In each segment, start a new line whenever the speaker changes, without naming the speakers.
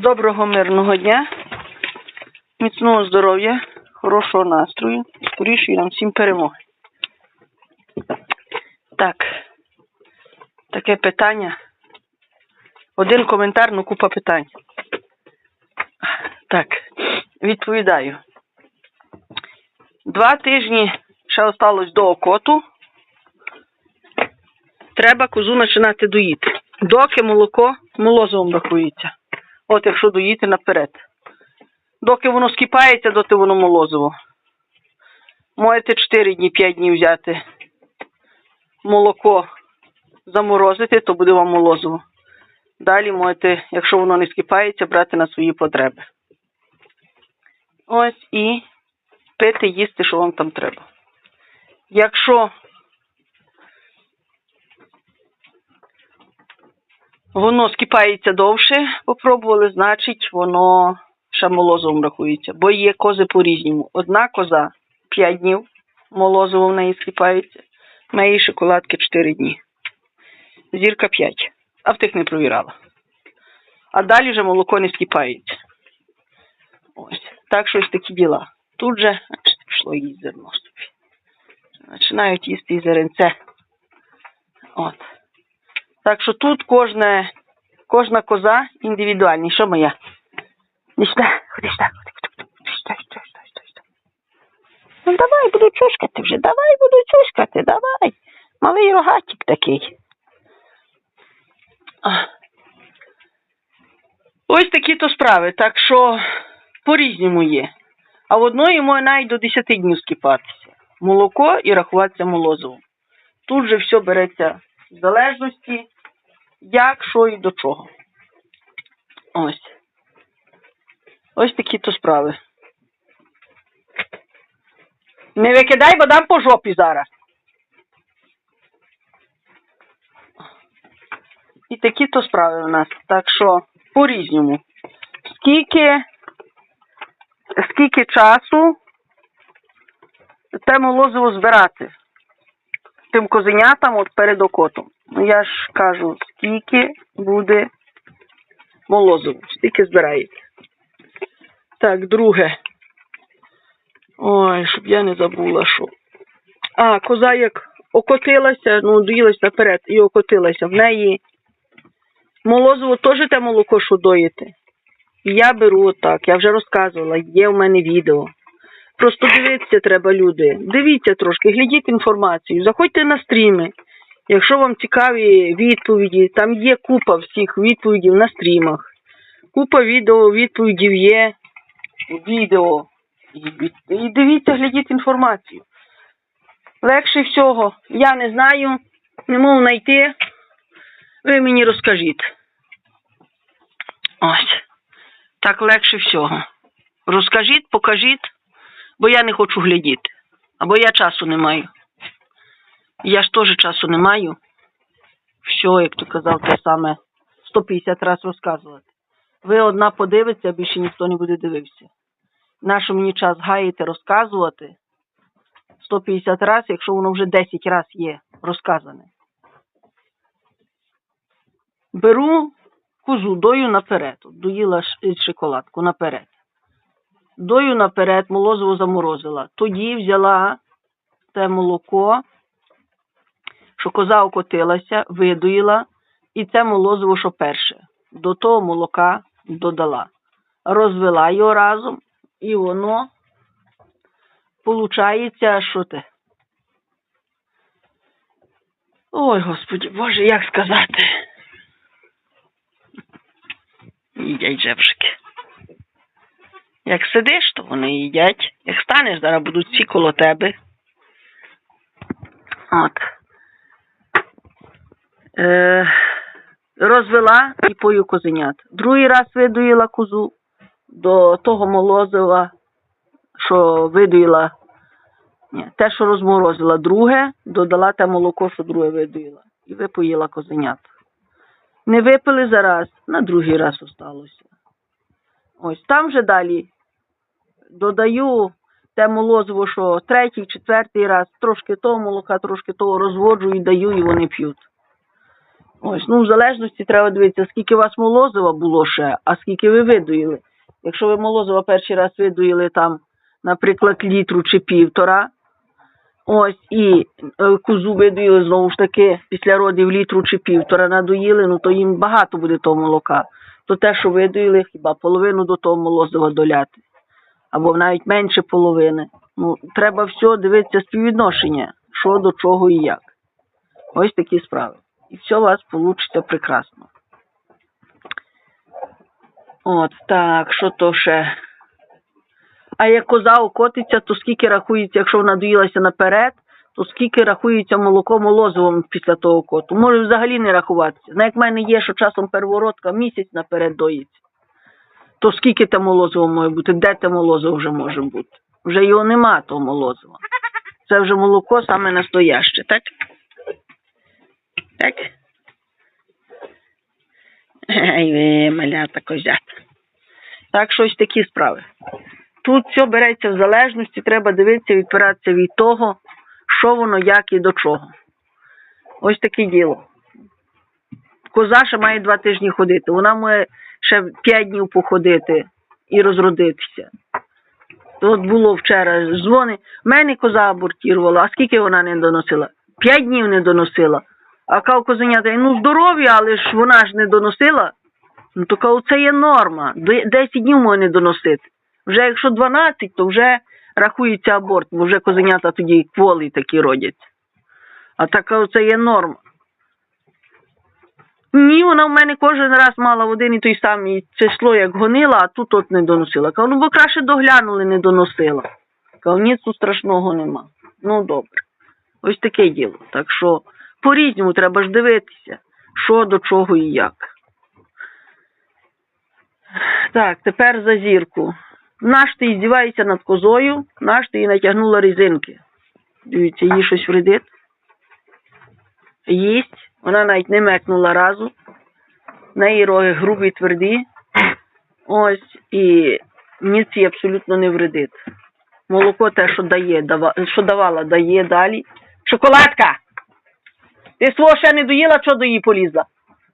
Доброго мирного дня, міцного здоров'я, хорошого настрою, скорішої нам всім перемоги. Так, таке питання. Один коментар, ну купа питань. Так, відповідаю. Два тижні ще осталось до окоту. Треба козу починати доїти. Доки молоко молозивом рахується. От якщо доїти наперед. Доки воно скипається, доти воно молозиво. Можете 4 дні, 5 днів взяти молоко заморозити, то буде вам молозиво. Далі можете, якщо воно не скипається, брати на свої потреби. Ось і пити, їсти, що вам там треба. Якщо воно скипається довше, попробували, значить воно ще молозивом рахується. Бо є кози по-різному. Одна коза 5 днів, молозиво в неї скипається, неї шоколадки 4 дні. Зірка 5. А в тих не провірала. А далі вже молоко не скипається. Ось. Так що ось такі діла. Тут же бачите, пішло їсти зерно. Починають їсти і зеренце. От. Так що тут кожна, кожна коза індивідуальна. Що моя? Іди сюди, ходи сюди, ходи, ходи. Ну давай, буду чушкати вже, давай буду чушкати, давай. Малий рогатик такий. Ось такі то справи, так що по-різному є. А в одної може навіть до 10 днів скипатися. Молоко і рахуватися молозивом. Тут же все береться в залежності, як, що і до чого. Ось. Ось такі то справи. Не викидай, бо дам по жопі зараз. І такі то справи у нас. Так що по-різному. Скільки, скільки часу те молозиво збирати? Тим козенятам от перед окотом. Ну я ж кажу, скільки буде молозиво, скільки збирається. Так, друге. Ой, щоб я не забула, що. А, коза як окотилася, ну, доїлась наперед і окотилася. В неї молозиво теж те молоко, що доїте. І я беру отак, я вже розказувала, є в мене відео. Просто дивитися треба, люди. Дивіться трошки, глядіть інформацію, заходьте на стріми. Якщо вам цікаві відповіді, там є купа всіх відповідей на стрімах. Купа відео, відповідів є відео. І дивіться, глядіть інформацію. Легше всього. Я не знаю, не можу знайти. Ви мені розкажіть. Ось. Так легше всього. Розкажіть, покажіть, бо я не хочу глядіти. Або я часу не маю. Я ж теж часу не маю. Все, як ти казав, те саме 150 разів розказувати. Ви одна подивиться, а більше ніхто не буде дивився. Нащо мені час гаяти розказувати 150 разів, якщо воно вже 10 разів є розказане. Беру козу, дою наперед. Доїла е, шоколадку наперед. Дою наперед, молозиво заморозила. Тоді взяла те молоко, що коза окотилася, видоїла, і це молозиво, що перше. До того молока додала. Розвела його разом, і воно получається, що те. Ой, господі, боже, як сказати. Їдять жевшики. Як сидиш, то вони їдять. Як станеш, зараз будуть всі коло тебе. От. Е, розвела і пою козенят. Другий раз видоїла козу до того молозива, що видоїла. Ні, те, що розморозила, друге, додала те молоко, що друге видоїла. І випоїла козенят. Не випили зараз, на другий раз осталося. Ось там вже далі додаю те молозиво, що третій, четвертий раз, трошки того молока, трошки того розводжу і даю, і вони п'ють. Ось, ну, в залежності треба дивитися, скільки у вас молозива було ще, а скільки ви видоїли. Якщо ви молозива перший раз видоїли там, наприклад, літру чи півтора, ось, і е, козу видоїли знову ж таки після родів літру чи півтора надоїли, ну то їм багато буде того молока. То те, що видоїли, хіба половину до того молозива доляти. Або навіть менше половини. Ну, треба все дивитися співвідношення, що до чого і як. Ось такі справи. І все у вас вийде прекрасно. От, так, що то ще? А як коза окотиться, то скільки рахується, якщо вона доїлася наперед, то скільки рахується молоко молозивом після того коту? Може взагалі не рахуватися. Як в мене є, що часом первородка місяць наперед доїться, то скільки те молозиво може бути? Де те молозиво вже може бути? Вже його нема, того молозива. Це вже молоко саме настояще, так? Так? Ай ви, малята козята. Так, щось такі справи. Тут все береться в залежності, треба дивитися, відпиратися від того, що воно, як і до чого. Ось таке діло. Коза ще має два тижні ходити. Вона має ще п'ять днів походити і розродитися. То От було вчора дзвони. Мене коза абортірувала, а скільки вона не доносила? П'ять днів не доносила. А кав козенята, ну здорові, але ж вона ж не доносила. Ну то кажу, це є норма. Де- 10 днів може не доносити. Вже якщо 12, то вже рахується аборт, бо вже козенята тоді кволі такі родяться. А так кажу, це є норма. Ні, вона в мене кожен раз мала один і той самий число, як гонила, а тут от не доносила. Кажу, ну бо краще доглянули, не доносила. Кажу, ні, тут страшного нема. Ну добре. Ось таке діло. Так що по-різному треба ж дивитися, що до чого і як. Так, тепер за зірку. Наш ти здівається над козою, наш ти їй натягнула резинки. Дивіться, їй щось вредить. Їсть, вона навіть не мекнула разу. В неї роги грубі, тверді. Ось, і ніці абсолютно не вредить. Молоко те, що дає, дава, що давала, дає далі. Шоколадка! Ти свого ще не доїла, що до її полізла?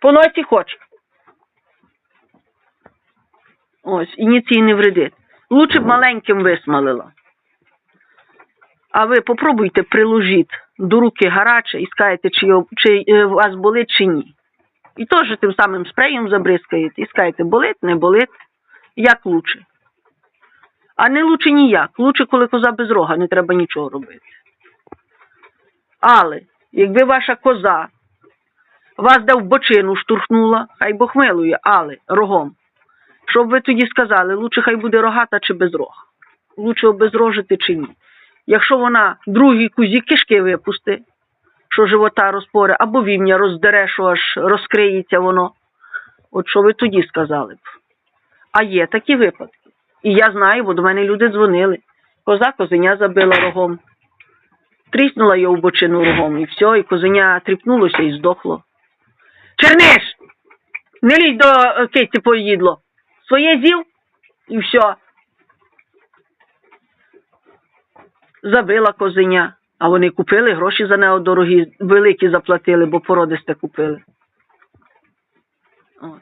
По носі хоч. Ось, і ніц їй не вредить. Лучше б маленьким висмалила. А ви попробуйте приложіть до руки гаряче і скажете, чи, чи е, вас болить, чи ні. І теж тим самим спреєм забризкаєте і скажете, болить, не болить, як лучше. А не лучше ніяк. Лучше, коли коза без рога, не треба нічого робити. Але, якби ваша коза вас де в бочину штурхнула, хай Бог милує, але рогом. Щоб ви тоді сказали, лучше хай буде рогата чи без рога. Лучше обезрожити чи ні. Якщо вона другій кузі кишки випусти, що живота розпоре, або вівня роздере, що аж розкриється воно. От що ви тоді сказали б? А є такі випадки. І я знаю, бо до мене люди дзвонили. Коза козеня забила рогом. Тріснула його в бочину рогом, і все, і козеня тріпнулося і здохло. Черниш! Не лізь до е, киці поїдло. Своє з'їв і все. Забила козеня. А вони купили, гроші за нього дорогі, великі заплатили, бо породисте купили. От.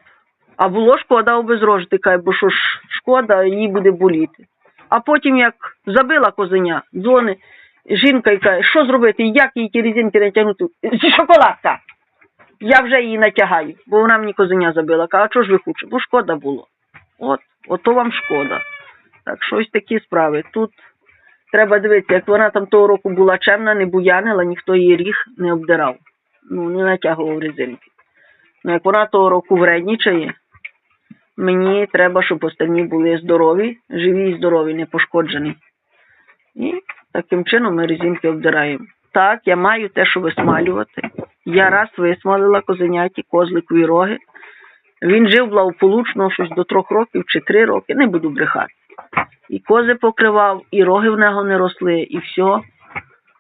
А було шкода обезрожити, кай, бо що ж шкода, їй буде боліти. А потім, як забила козеня, дзвони, жінка і каже, що зробити, як їй ті резинки натягнути? Шоколадка! Я вже її натягаю, бо вона мені козеня забила. Каже, а чого ж ви хочете? Бо шкода було. От, ото вам шкода. Так що ось такі справи. Тут треба дивитися, як вона там того року була чемна, не буянила, ніхто її ріг не обдирав. Ну, не натягував резинки. Ну, як вона того року вреднічає, мені треба, щоб останні були здорові, живі і здорові, не пошкоджені. І таким чином ми резинки обдираємо. Так, я маю те, що висмалювати. Я раз висмалила козеняті козликові роги. Він жив благополучно щось до трьох років чи три роки, не буду брехати. І кози покривав, і роги в нього не росли, і все.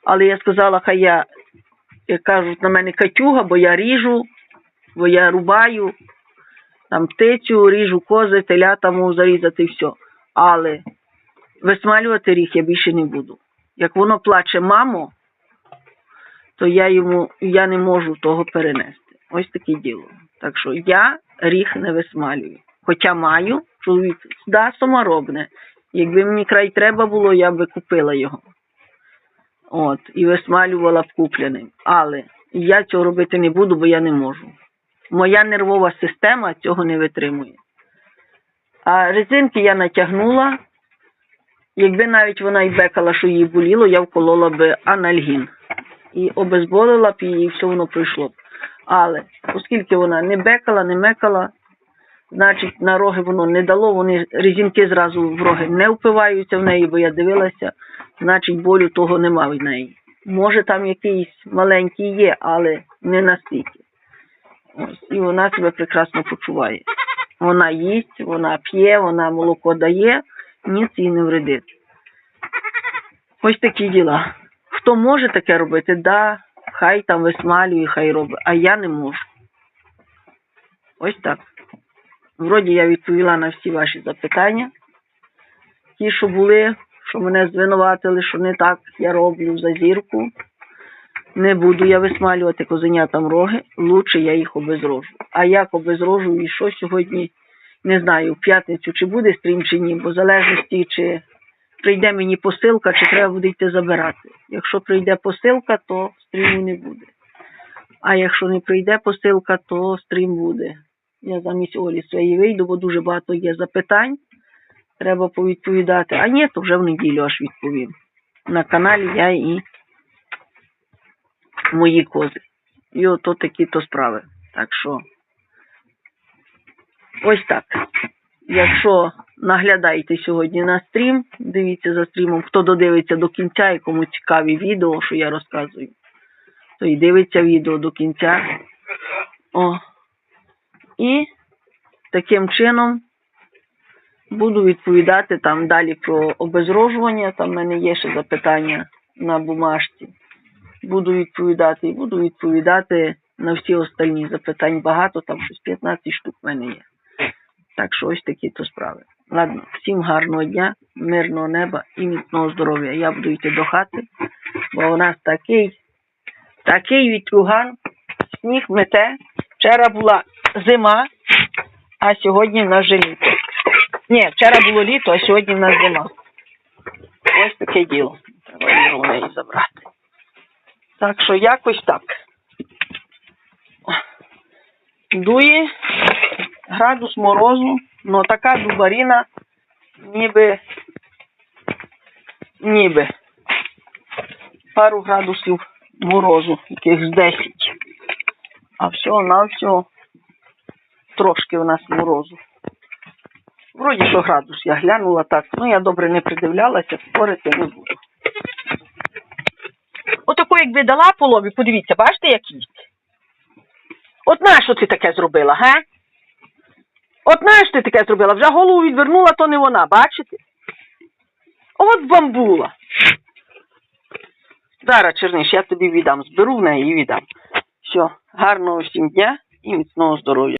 Але я сказала, хай я, як кажуть, на мене катюга, бо я ріжу, бо я рубаю, там птицю, ріжу кози, телята можу зарізати і все. Але висмалювати ріг я більше не буду. Як воно плаче мамо, то я йому я не можу того перенести. Ось таке діло. Так що я ріг не висмалюю. Хоча маю, чоловік да, саморобне. Якби мені край треба було, я би купила його. От, і висмалювала б купленим. Але я цього робити не буду, бо я не можу. Моя нервова система цього не витримує. А резинки я натягнула. Якби навіть вона й бекала, що їй боліло, я вколола би анальгін. І обезболила б її, і все воно пройшло б. Але оскільки вона не бекала, не мекала, значить на роги воно не дало, вони резинки зразу в роги не впиваються в неї, бо я дивилася, значить болю того нема в неї. Може там якийсь маленький є, але не настільки. Ось, і вона себе прекрасно почуває. Вона їсть, вона п'є, вона молоко дає, ніц їй не вредить. Ось такі діла. Хто може таке робити, да, хай там висмалює, хай робить, а я не можу. Ось так. Вроді я відповіла на всі ваші запитання. Ті, що були, що мене звинуватили, що не так я роблю за зірку. Не буду я висмалювати козенятам роги, лучше я їх обезрожу. А як обезрожу і що сьогодні, не знаю, в п'ятницю чи буде стрім чи ні, бо в залежності, чи прийде мені посилка, чи треба буде йти забирати. Якщо прийде посилка, то стріму не буде. А якщо не прийде посилка, то стрім буде. Я замість Олі своєї вийду, бо дуже багато є запитань. Треба повідповідати. А ні, то вже в неділю аж відповім. На каналі я і мої кози. І ото такі то справи. Так що ось так. Якщо наглядаєте сьогодні на стрім, дивіться за стрімом, хто додивиться до кінця і кому цікаві відео, що я розказую, то і дивиться відео до кінця. О. І таким чином буду відповідати там далі про обезрожування. Там в мене є ще запитання на бумажці. Буду відповідати і буду відповідати на всі остальні запитань. Багато, там щось 15 штук в мене є. Так що ось такі то справи. Ладно, всім гарного дня, мирного неба і міцного здоров'я. Я буду йти до хати, бо у нас такий, такий вітрюган, сніг мете. Вчора була зима, а сьогодні в нас вже літо. Ні, вчора було літо, а сьогодні в нас зима. Ось таке діло. Треба його неї забрати. Так що якось так. Дує градус морозу, ну така дубаріна, ніби, ніби пару градусів морозу, якихось 10. А всього на всього трошки у нас морозу. Вроді що градус я глянула так, ну я добре не придивлялася, спорити не буду. Отаку, якби дала по лобі, подивіться, бачите, як їсть? От нащо ти таке зробила, га? От нащо ти таке зробила? Вже голову відвернула, то не вона, бачите? От бамбула. Зараз, Черниш, я тобі віддам. Зберу в неї і віддам. Все, гарного всім дня і міцного здоров'я.